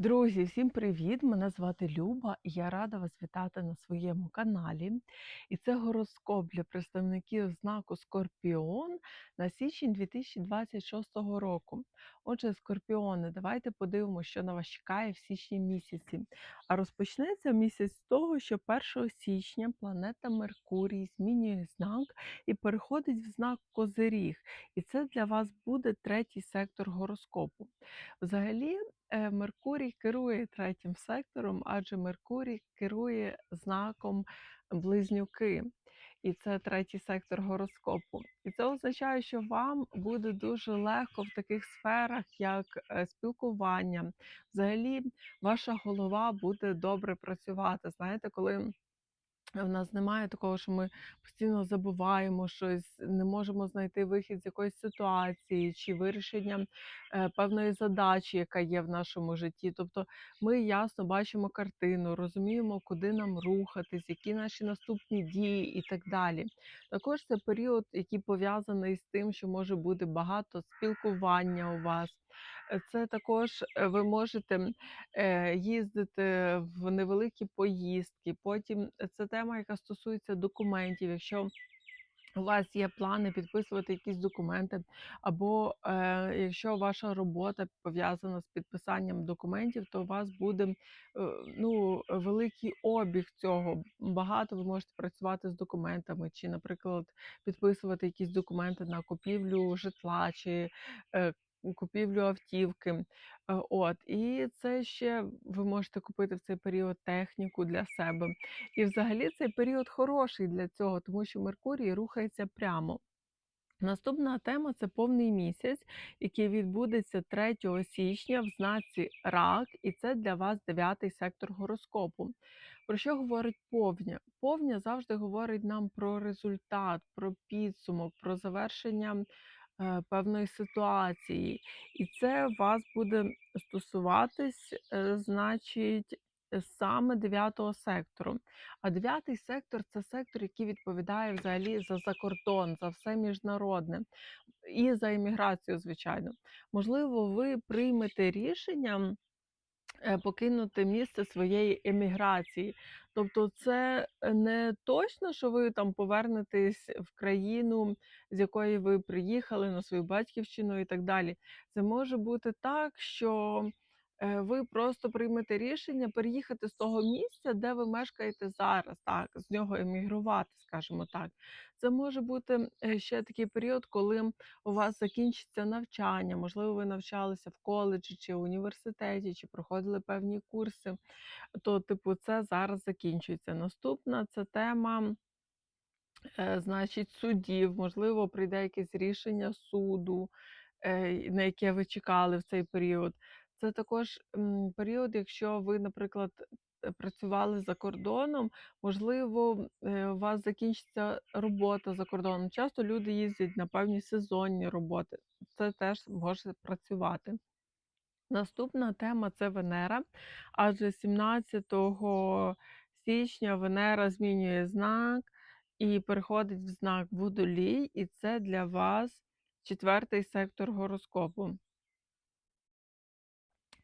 Друзі, всім привіт! Мене звати Люба, і я рада вас вітати на своєму каналі. І це гороскоп для представників знаку Скорпіон на січень 2026 року. Отже, скорпіони, давайте подивимося, що на вас чекає в січні місяці. А розпочнеться місяць з того, що 1 січня планета Меркурій змінює знак і переходить в знак Козиріг. І це для вас буде третій сектор гороскопу. Взагалі, Меркурій керує третім сектором, адже Меркурій керує знаком Близнюки, і це третій сектор гороскопу. І це означає, що вам буде дуже легко в таких сферах, як е, спілкування. Взагалі, ваша голова буде добре працювати. Знаєте, коли в нас немає такого, що ми постійно забуваємо щось, не можемо знайти вихід з якоїсь ситуації чи вирішення е, певної задачі, яка є в нашому житті. Тобто ми ясно бачимо картину, розуміємо, куди нам рухатись, які наші наступні дії і так далі. Також це період, який пов'язаний з тим, що може бути багато спілкування у вас. Це також е, ви можете е, їздити в невеликі поїздки. Потім е, це тема, яка стосується документів. Якщо у вас є плани підписувати якісь документи, або е, якщо ваша робота пов'язана з підписанням документів, то у вас буде е, ну, великий обіг цього. Багато ви можете працювати з документами, чи, наприклад, підписувати якісь документи на купівлю житла чи е, купівлю автівки. Е, От, і це ще ви можете купити в цей період техніку для себе. І взагалі цей період хороший для цього, тому що Меркурій рухається прямо. Наступна тема це повний місяць, який відбудеться 3 січня в знаці Рак, і це для вас дев'ятий сектор гороскопу. Про що говорить повня? Повня завжди говорить нам про результат, про підсумок, про завершення певної ситуації. І це вас буде стосуватись, е, значить, е, саме дев'ятого сектору. А дев'ятий сектор це сектор, який відповідає взагалі за закордон, за все міжнародне і за імміграцію, звичайно. Можливо, ви приймете рішення е, покинути місце своєї еміграції. Тобто, це е, не точно, що ви там повернетесь в країну, з якої ви приїхали на свою батьківщину і так далі. Це може бути так, що е, ви просто приймете рішення переїхати з того місця, де ви мешкаєте зараз, так, з нього емігрувати, скажімо так. Це може бути е, ще такий період, коли у вас закінчиться навчання, можливо, ви навчалися в коледжі чи університеті, чи проходили певні курси. То, типу, це зараз закінчується. Наступна це тема, е, значить, судів. Можливо, прийде якесь рішення суду, е, на яке ви чекали в цей період. Це також період, якщо ви, наприклад, е, працювали за кордоном, можливо, е, у вас закінчиться робота за кордоном. Часто люди їздять на певні сезонні роботи. Це теж може працювати. Наступна тема це Венера, адже 17 січня Венера змінює знак і переходить в знак Водолій, і це для вас четвертий сектор гороскопу.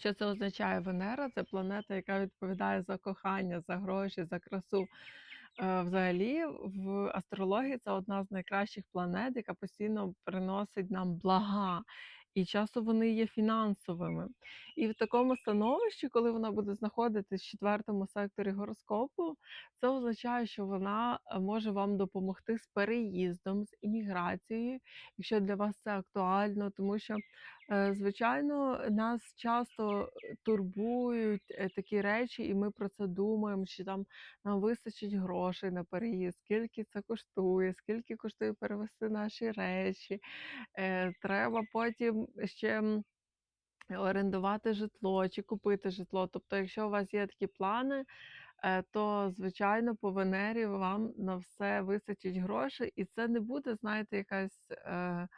Що це означає? Венера це планета, яка відповідає за кохання, за гроші, за красу. Е, Взагалі, в астрології це одна з найкращих планет, яка постійно приносить нам блага. І часто вони є фінансовими. І в такому становищі, коли вона буде знаходитись в четвертому секторі гороскопу, це означає, що вона е, може вам допомогти з переїздом, з імміграцією, якщо для вас це актуально, тому що Звичайно, нас часто е, турбують е, такі речі, і ми про це думаємо, чи там нам вистачить грошей на переїзд, скільки це коштує, скільки коштує перевезти наші речі. Е, Треба потім ще орендувати житло чи купити житло. Тобто, якщо у вас є такі плани, е, то звичайно по Венері вам на все вистачить грошей, і це не буде, знаєте, якась е, е,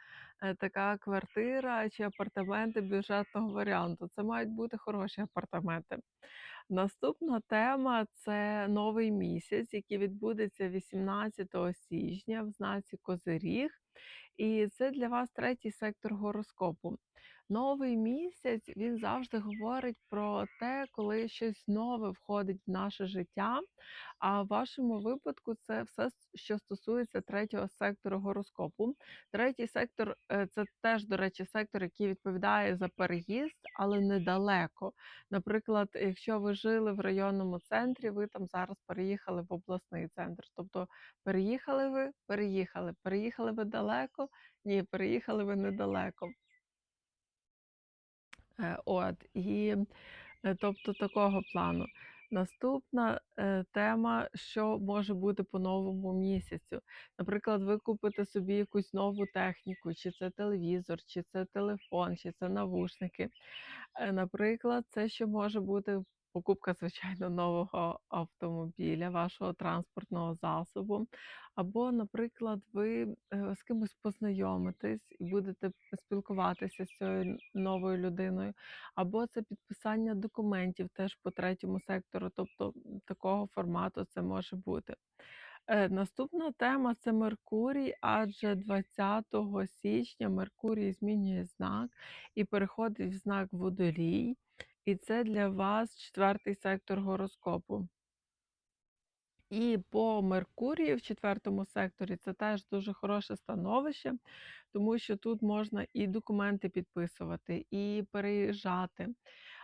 така квартира чи апартаменти бюджетного варіанту. Це мають бути хороші апартаменти. Наступна тема це новий місяць, який відбудеться 18 січня в знаці Козиріг. І це для вас третій сектор гороскопу. Новий місяць він завжди говорить про те, коли щось нове входить в наше життя. А в вашому випадку це все, що стосується третього сектору гороскопу. Третій сектор е, це теж, до речі, сектор, який відповідає за переїзд, але недалеко. Наприклад, якщо ви жили в районному центрі, ви там зараз переїхали в обласний центр. Тобто переїхали ви, переїхали, переїхали ви далеко, ні, переїхали ви недалеко. Е, От, і е, тобто такого плану. Наступна е, тема, що може бути по новому місяцю. Наприклад, ви купите собі якусь нову техніку, чи це телевізор, чи це телефон, чи це навушники. Наприклад, це ще може бути покупка, звичайно, нового автомобіля, вашого транспортного засобу. Або, наприклад, ви е, з кимось познайомитесь і будете спілкуватися з цією новою людиною, або це підписання документів теж по третьому сектору, тобто такого формату це може бути. Е, Наступна тема це Меркурій, адже 20 січня Меркурій змінює знак і переходить в знак Водолій. І це для вас четвертий сектор гороскопу. І по Меркурію в четвертому секторі це теж дуже хороше становище, тому що тут можна і документи підписувати, і переїжджати.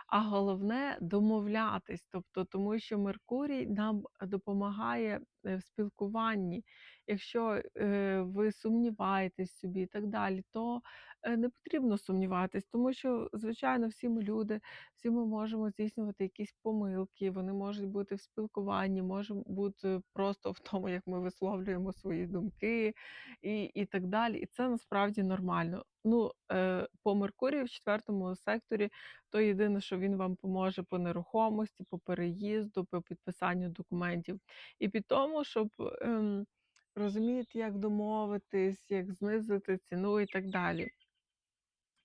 А головне домовлятись, тобто, тому що Меркурій нам допомагає е, в спілкуванні. Якщо е, ви сумніваєтесь собі і так далі, то е, не потрібно сумніватись, тому що, звичайно, всі ми люди, всі ми можемо здійснювати якісь помилки, вони можуть бути в спілкуванні, можуть бути просто в тому, як ми висловлюємо свої думки і, і так далі. І це насправді нормально. Ну, е, по Меркурію в четвертому секторі то єдине, що він вам поможе по нерухомості, по переїзду, по підписанню документів. І під тому, щоб ем, розуміти, як домовитись, як знизити ціну і так далі.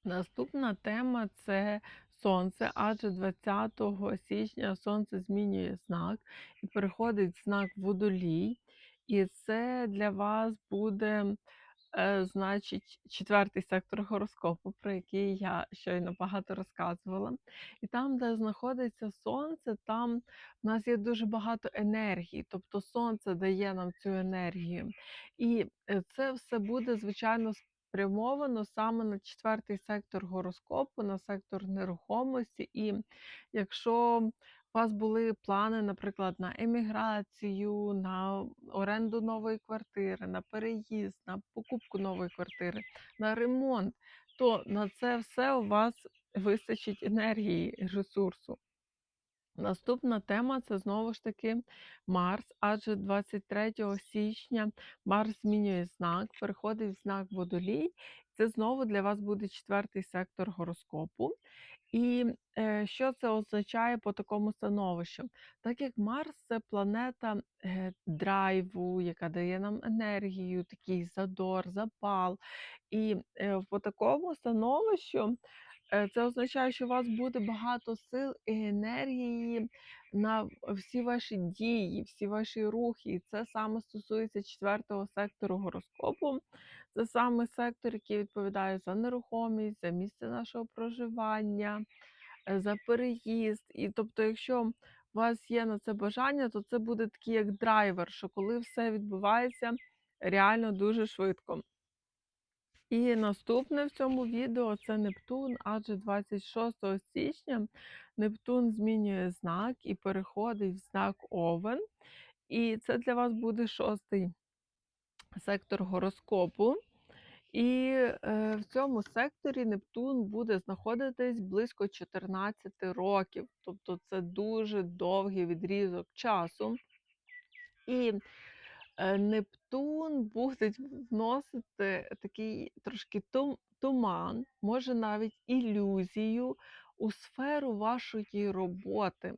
Наступна тема це сонце, адже 20 січня сонце змінює знак і переходить в знак водолій. І це для вас буде, значить, четвертий сектор гороскопу, про який я щойно багато розказувала. І там, де знаходиться сонце, там в нас є дуже багато енергії, тобто сонце дає нам цю енергію. І е, це все буде, звичайно, спрямовано саме на четвертий сектор гороскопу, на сектор нерухомості. І якщо у вас були плани, наприклад, на еміграцію, на оренду нової квартири, на переїзд, на покупку нової квартири, на ремонт, то на це все у вас вистачить енергії, ресурсу. Наступна тема це знову ж таки Марс, адже 23 січня Марс змінює знак, переходить в знак Водолій. Це знову для вас буде четвертий сектор гороскопу. І е, що це означає по такому становищу? Так як Марс це планета е, драйву, яка дає нам енергію, такий задор, запал. І е, по такому становищу Е, це означає, що у вас буде багато сил і енергії на всі ваші дії, всі ваші рухи. І це саме стосується четвертого сектору гороскопу. Це саме сектор, який відповідає за нерухомість, за місце нашого проживання, е, за переїзд. І тобто, якщо у вас є на це бажання, то це буде такий як драйвер, що коли все відбувається реально дуже швидко. І наступне в цьому відео це Нептун, адже 26 січня Нептун змінює знак і переходить в знак Овен. І це для вас буде шостий сектор гороскопу. І е, в цьому секторі Нептун буде знаходитись близько 14 років. Тобто це дуже довгий відрізок часу. І Нептун буде вносити такий трошки тум- туман, може навіть ілюзію у сферу вашої роботи.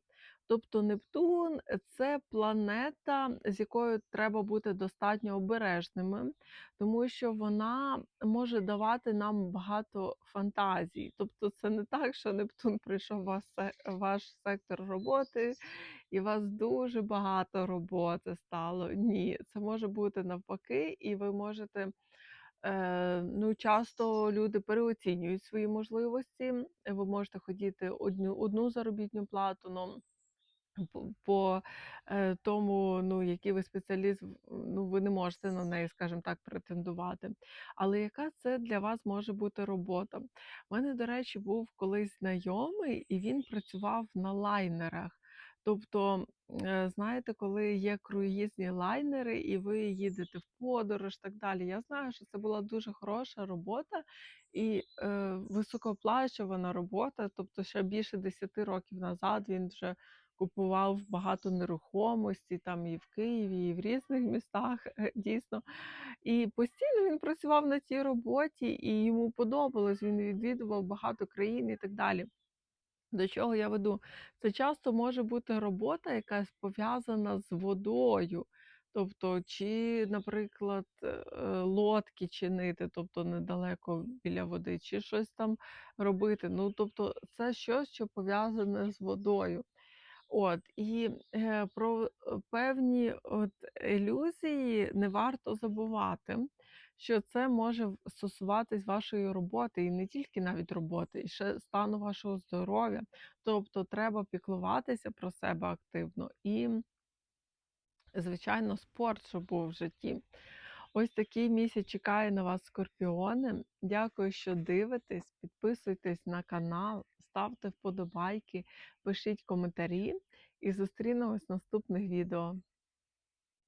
Тобто Нептун це планета, з якою треба бути достатньо обережними, тому що вона може давати нам багато фантазій. Тобто, це не так, що Нептун прийшов в ваш сектор роботи і у вас дуже багато роботи стало. Ні, це може бути навпаки, і ви можете Е, ну, часто люди переоцінюють свої можливості. Ви можете хотіти одню одну заробітну плату, но по е, тому, ну, який ви спеціаліст, ну, ви не можете на неї, скажімо так, претендувати. Але яка це для вас може бути робота? У мене, до речі, був колись знайомий, і він працював на лайнерах. Тобто, е, знаєте, коли є круїзні лайнери, і ви їдете в подорож, так далі. Я знаю, що це була дуже хороша робота і, е, високооплачувана робота. Тобто, ще більше 10 років назад він вже купував багато нерухомості там і в Києві, і в різних містах, е, дійсно. І постійно він працював на цій роботі, і йому подобалось. Він відвідував багато країн і так далі. До чого я веду? Це часто може бути робота, якась пов'язана з водою. Тобто, чи, наприклад, е, лодки чинити, тобто недалеко біля води, чи щось там робити. Ну, тобто, це щось, що пов'язане з водою. От і, е, про, е, певні от ілюзії не варто забувати, що це може стосуватись вашої роботи, і не тільки навіть роботи, і ще стану вашого здоров'я. Тобто треба піклуватися про себе активно і, звичайно, спорт, щоб був в житті. Ось такий місяць чекає на вас, скорпіони. Дякую, що дивитесь. Підписуйтесь на канал, ставте вподобайки, пишіть коментарі і зустрінемось в наступних відео.